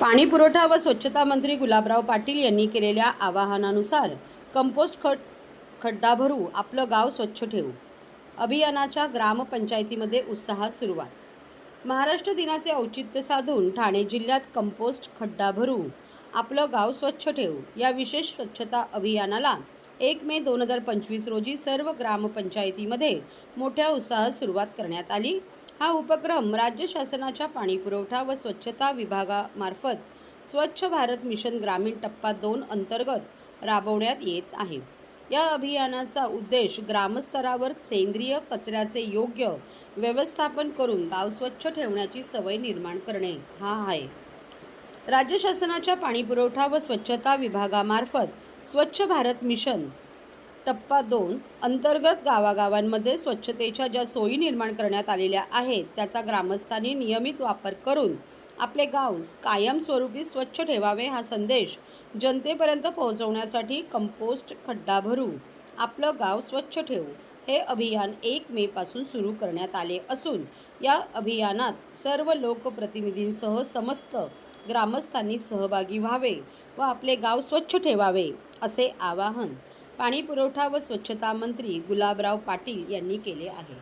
पाणी पुरवठा व स्वच्छता मंत्री गुलाबराव पाटील यांनी केलेल्या आवाहनानुसार कंपोस्ट खट खड्डा भरू आपलं गाव स्वच्छ ठेवू. अभियानाच्या ग्रामपंचायतीमध्ये उत्साहात सुरुवात. महाराष्ट्र दिनाचे औचित्य साधून ठाणे जिल्ह्यात कंपोस्ट खड्डा भरू आपलं गाव स्वच्छ ठेवू या विशेष स्वच्छता अभियानाला एक मे दोन हजार पंचवीस रोजी सर्व ग्रामपंचायतीमध्ये मोठ्या उत्साहात सुरुवात करण्यात आली. हा उपक्रम राज्य शासनाच्या पाणीपुरवठा व स्वच्छता विभागामार्फत स्वच्छ भारत मिशन ग्रामीण टप्पा दोन अंतर्गत राबवण्यात येत आहे. या अभियानाचा उद्देश ग्रामस्तरावर सेंद्रिय कचऱ्याचे योग्य व्यवस्थापन करून गाव स्वच्छ ठेवण्याची सवय निर्माण करणे हा आहे. राज्य शासनाच्या पाणीपुरवठा व स्वच्छता विभागामार्फत स्वच्छ भारत मिशन टप्पा दोन अंतर्गत गावागावांमध्ये स्वच्छतेच्या ज्या सोयी निर्माण करण्यात आलेल्या आहेत त्याचा ग्रामस्थांनी नियमित वापर करून आपले गाव कायमस्वरूपी स्वच्छ ठेवावे हा संदेश जनतेपर्यंत पोहोचवण्यासाठी कंपोस्ट खड्डा भरू आपलं गाव स्वच्छ ठेवू हे अभियान एक मे पासून सुरू करण्यात आले असून या अभियानात सर्व लोकप्रतिनिधींसह समस्त ग्रामस्थांनी सहभागी व्हावे व आपले गाव स्वच्छ ठेवावे असे आवाहन पाणी पुरवठा व स्वच्छता मंत्री गुलाबराव पाटील यांनी केले आहे.